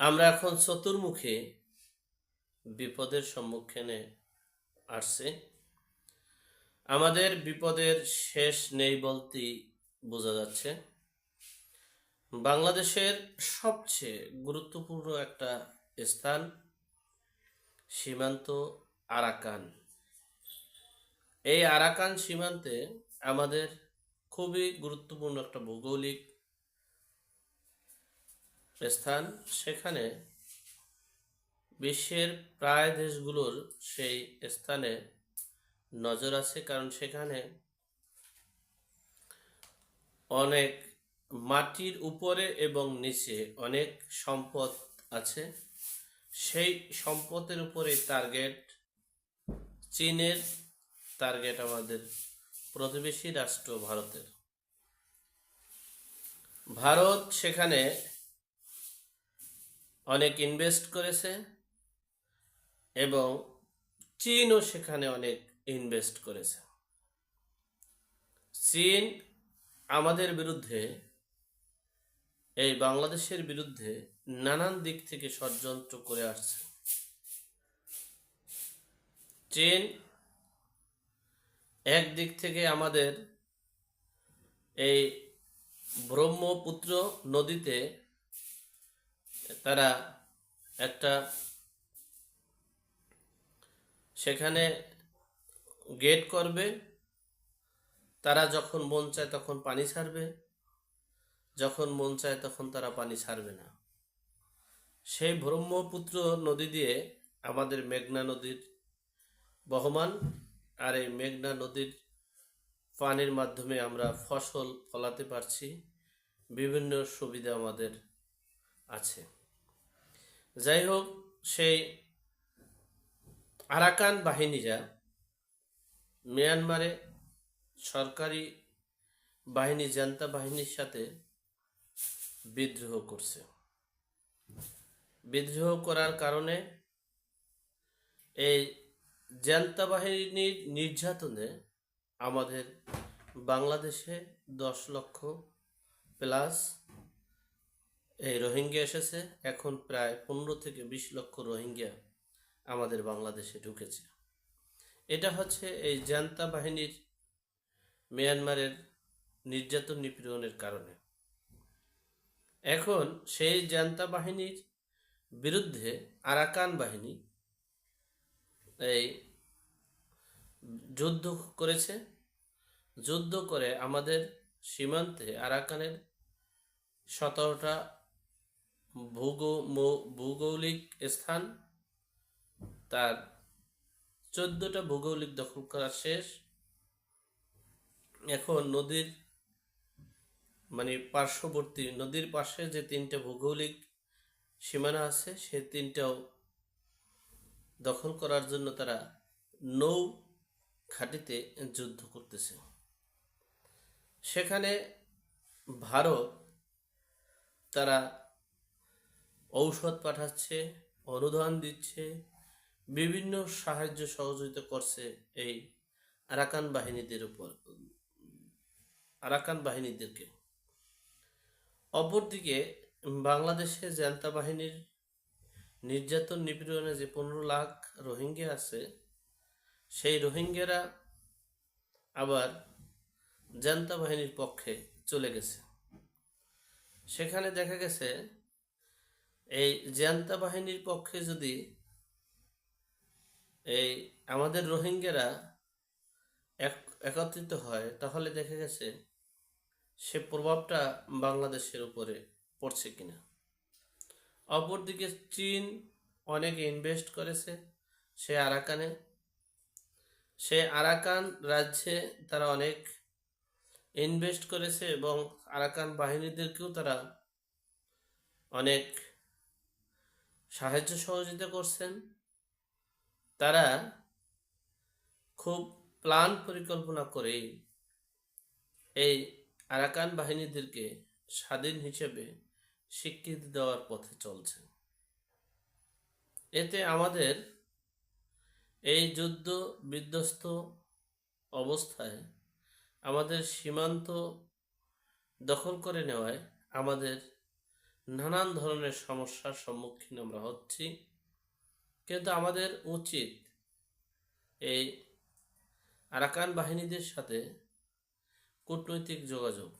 আমরা এখন চতুর্মুখে বিপদের সম্মুখীনে আসছে। আমাদের বিপদের শেষ নেই বলতেই বোঝা যাচ্ছে। বাংলাদেশের সবচেয়ে গুরুত্বপূর্ণ একটা স্থান সীমান্ত আরাকান। এই আরাকান সীমান্তে আমাদের খুবই গুরুত্বপূর্ণ একটা ভৌগোলিক স্থান, সেখানে বিশ্বের প্রায় দেশগুলোর সেই স্থানে নজর আছে, কারণ সেখানে অনেক মাটির উপরে এবং নিচে অনেক সম্পদ আছে। সেই সম্পদের উপরে টার্গেট, চীনের টার্গেট আমাদের প্রতিবেশী রাষ্ট্র ভারতের। ভারত সেখানে অনেক ইনভেস্ট করেছে এবং চীনও সেখানে অনেক ইনভেস্ট করেছে। চীন আমাদের বিরুদ্ধে, এই বাংলাদেশের বিরুদ্ধে নানান দিক থেকে ষড়যন্ত্র করে আসছে। চীন একদিক থেকে আমাদের এই ব্রহ্মপুত্র নদীতে তারা একটা সেখানে গেট করবে, তারা যখন মন চায় তখন পানি ছাড়বে, যখন মন চায় তখন তারা পানি ছাড়বে না। সেই ব্রহ্মপুত্র নদী দিয়ে আমাদের মেঘনা নদীর বহমান, আর এই মেঘনা নদীর পানির মাধ্যমে আমরা ফসল ফলাতে পারছি। বিভিন্ন সুবিধা আমাদের আছে। যাই হোক সেই আরাকান বাহিনীরা মিয়ানমারে সরকারি বাহিনী, জান্তা বাহিনীর সাথে বিদ্রোহ করছে। বিদ্রোহ করার কারণে এই জান্তা বাহিনীর নির্যাতনে আমাদের বাংলাদেশে দশ লক্ষ প্লাস এই রোহিঙ্গা এসেছে। এখন প্রায় পনেরো থেকে বিশ লক্ষ রোহিঙ্গা আমাদের বাংলাদেশে ঢুকেছে। এটা হচ্ছে এই জান্তা বাহিনীর মিয়ানমারের নির্যাতন নিপীড়নের কারণে। এখন সেই জান্তা বাহিনীর বিরুদ্ধে আরাকান বাহিনী এই যুদ্ধ করেছে। যুদ্ধ করে আমাদের সীমান্তে আরাকানের সতেরোটা ভৌগোলিক স্থান। তার চোদ্দটা ভৌগোলিক দখল করা শেষ। এখন নদীর মানে পার্শ্ববর্তী নদীর পাশে যে তিনটে ভৌগোলিক সীমানা আছে, সে তিনটাও দখল করার জন্য তারা নৌ ঘাটিতে যুদ্ধ করতেছে। সেখানে ভারত তারা ঔষধ পাঠাচ্ছে, অনুদান দিচ্ছে, বিভিন্ন সাহায্য সহযোগিতা করছে এই আরাকান বাহিনীদের উপর, আরাকান বাহিনীদেরকে। অপরদিকে, বাংলাদেশে জান্তা বাহিনীর নির্যাতন নিপীড়নে যে পনেরো লাখ রোহিঙ্গা আছে, সেই রোহিঙ্গারা আবার জান্তা বাহিনীর পক্ষে চলে গেছে। সেখানে দেখা গেছে এই জান্তা বাহিনীর পক্ষে যদি এই আমাদের রোহিঙ্গারা এক- একত্রিত হয়, তাহলে দেখা গেছে সে প্রভাবটা বাংলাদেশের উপরে পড়ছে কিনা। অপরদিকে চীন অনেক ইনভেস্ট করেছে, সে আরাকানে। সে আরাকান রাজ্যে তারা অনেক ইনভেস্ট করেছে এবং আরাকান বাহিনীদেরকেও তারা অনেক সাহায্য সহযোগিতা করছেন, তারা খুব প্ল্যান পরিকল্পনা করে এই আরাকান বাহিনীদেরকে স্বাধীন হিসেবে স্বীকৃতি দেওয়ার পথে চলছে এতে আমাদের এই যুদ্ধ বিধ্বস্ত অবস্থায় আমাদের সীমান্ত দখল করে নেওয়ায় আমাদের নানান ধরনের সমস্যার সম্মুখীন আমরা হচ্ছি। কিন্তু আমাদের উচিত এই আরাকান বাহিনীদের সাথে কূটনৈতিক যোগাযোগ।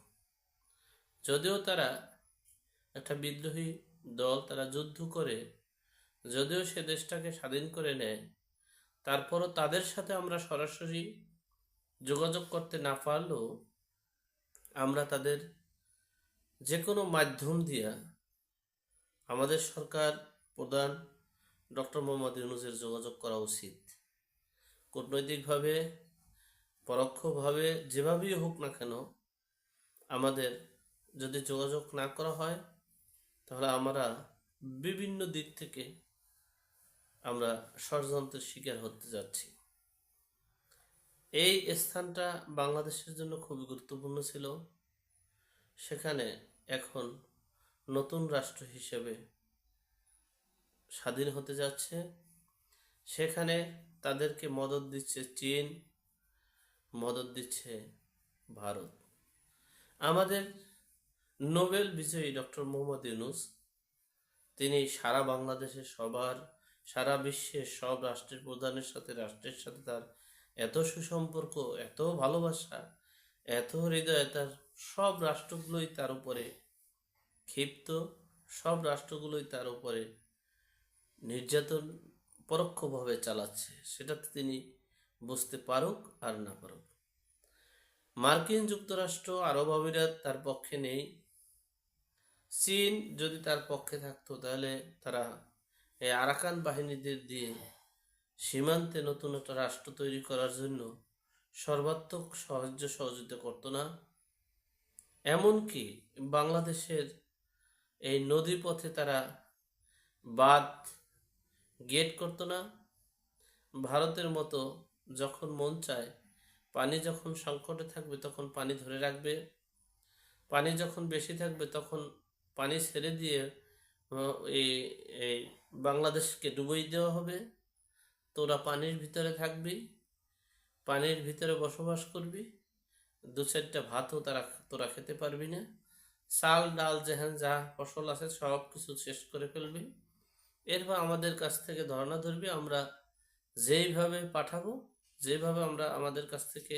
যদিও তারা একটা বিদ্রোহী দল, তারা যুদ্ধ করে, যদিও সে দেশটাকে স্বাধীন করে নেয়, তারপরও তাদের সাথে আমরা সরাসরি যোগাযোগ করতে না পারলেও আমরা তাদের যে কোনো মাধ্যম দিয়া আমাদের সরকার প্রধান ডক্টর মোহাম্মদ ইউনুসের যোগাযোগ করা উচিত। কূটনৈতিকভাবে, পরোক্ষভাবে, যেভাবেই হোক না কেন, আমাদের যদি যোগাযোগ না করা হয়, তাহলে আমরা বিভিন্ন দিক থেকে আমরা ষড়যন্ত্রের শিকার হতে যাচ্ছি। এই স্থানটা বাংলাদেশের জন্য খুবই গুরুত্বপূর্ণ ছিল। সেখানে এখন নতুন রাষ্ট্র হিসেবে স্বাধীন হতে যাচ্ছে। সেখানে তাদেরকে মদত দিচ্ছে চীন, মদত দিচ্ছে ভারত। আমাদের নোবেল বিজয়ী ডক্টর মোহাম্মদ ইউনুস, তিনি সারা বাংলাদেশের সবার, সারা বিশ্বের সব রাষ্ট্রের প্রধানের সাথে, রাষ্ট্রের সাথে তার এত সুসম্পর্ক, এত ভালোবাসা, এত হৃদয়, তার সব রাষ্ট্রগুলোই তার উপরে ক্ষিপ্ত, সব রাষ্ট্রগুলোই তার উপরে নির্যাতন পরোক্ষভাবে চালাচ্ছে। সেটাতে তিনি বুঝতে পারুক আর না পারুক। মার্কিন যুক্তরাষ্ট্র, আরব আমিরাত তার পক্ষে নেই। চীন যদি তার পক্ষে থাকতো, তাহলে তারা এই আরাকান বাহিনীদের দিয়ে সীমান্তে নতুন একটা রাষ্ট্র তৈরি করার জন্য সর্বাত্মক সাহায্য সহযোগিতা করতো না। এমনকি বাংলাদেশের এই নদী পথে তারা বাঁধ গেট করতো না। ভারতের মতো যখন মন চায়, পানি যখন সংকটে থাকবে তখন পানি ধরে রাখবে। পানি যখন বেশি থাকবে তখন পানি ছেড়ে দিয়ে এই এই বাংলাদেশকে ডুবিয়ে দেওয়া হবে। তোরা পানির ভিতরে থাকবি, পানির ভিতরে বসবাস করবি। দু চারটা ভাতও তারা, তোরা খেতে পারবি না। চাল, ডাল যেখানে যা ফসল আছে সব কিছু শেষ করে ফেলবি। এরপর আমাদের কাছ থেকে ধর্ণা ধরবি, আমরা যেইভাবে পাঠাবো, যেভাবে আমরা আমাদের কাছ থেকে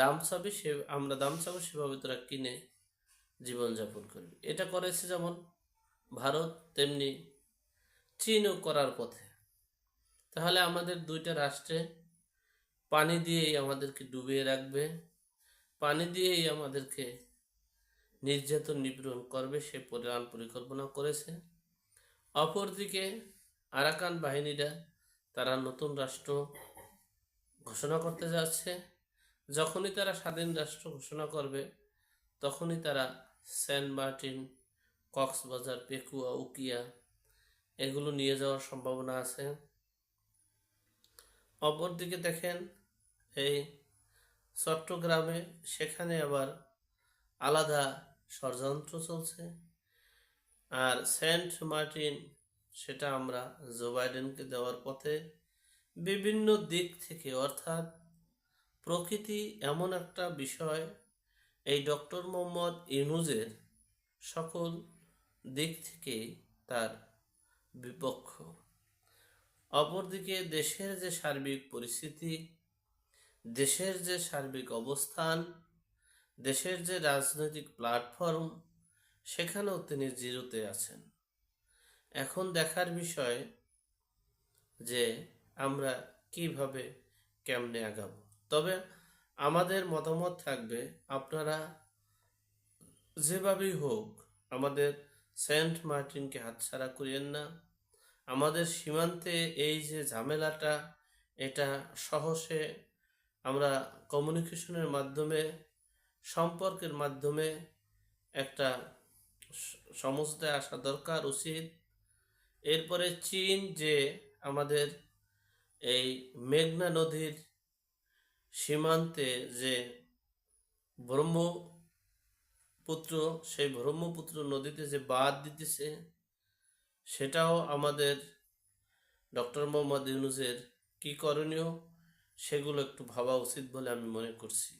দাম চাবি, সে, আমরা দাম চাবো, সেভাবে তোরা কিনে জীবনযাপন করবি। এটা করেছে যেমন ভারত, তেমনি চীনও করার পথে। তাহলে আমাদের দুইটা রাষ্ট্রে পানি দিয়েই আমাদেরকে ডুবিয়ে রাখবে, পানি দিয়েই আমাদেরকে নির্যাতন নিপীড়ন করবে সে পরিমাণ পরিকল্পনা করেছে। অপরদিকে আরাকান বাহিনীরা তারা নতুন রাষ্ট্র ঘোষণা করতে যাচ্ছে। যখনই তারা স্বাধীন রাষ্ট্র ঘোষণা করবে, তখনই তারা সেন্ট মার্টিন, কক্সবাজার, পেকুয়া, উকিয়া এগুলো নিয়ে যাওয়ার সম্ভাবনা আছে। অপরদিকে দেখেন এই চট্টগ্রামে সেখানে আবার আলাদা ষড়যন্ত্র চলছে। আর সেন্ট মার্টিন, সেটা আমরা জো বাইডেনকে দেওয়ার পথে বিভিন্ন দিক থেকে, অর্থাৎ প্রকৃতি এমন একটা বিষয়, এই ডক্টর মোহাম্মদ ইউনুজের সকল দিক থেকে তার বিপক্ষ। অপরদিকে দেশের যে সার্বিক পরিস্থিতি, দেশের যে সার্বিক অবস্থান দেশের যে রাজনৈতিক প্ল্যাটফর্ম সেখানেও তিনি জিরোতে আছেন। এখন দেখার বিষয় যে আমরা কীভাবে, কেমনে আগাবো। তবে আমাদের মতামত থাকবে, আপনারা যেভাবেই হোক, আমাদের সেন্ট মার্টিনকে হাতছাড়া করিয়েন না। আমাদের সীমান্তে এই যে ঝামেলাটা, এটা সহসে আমরা কমিউনিকেশনের মাধ্যমে সম্পর্কের মাধ্যমে একটা স- আসা দরকার উচিত। এরপরে চীন যে আমাদের এই মেঘনা নদীর সীমান্তে যে ব্রহ্মপুত্র, সেই ব্রহ্মপুত্র নদীতে যে বাঁধ দিতেছে, সেটাও আমাদের ডক্টর মোহাম্মদ ইউনুসের কি করণীয়, সেগুলো একটু ভাবা উচিত বলে আমি মনে করছি।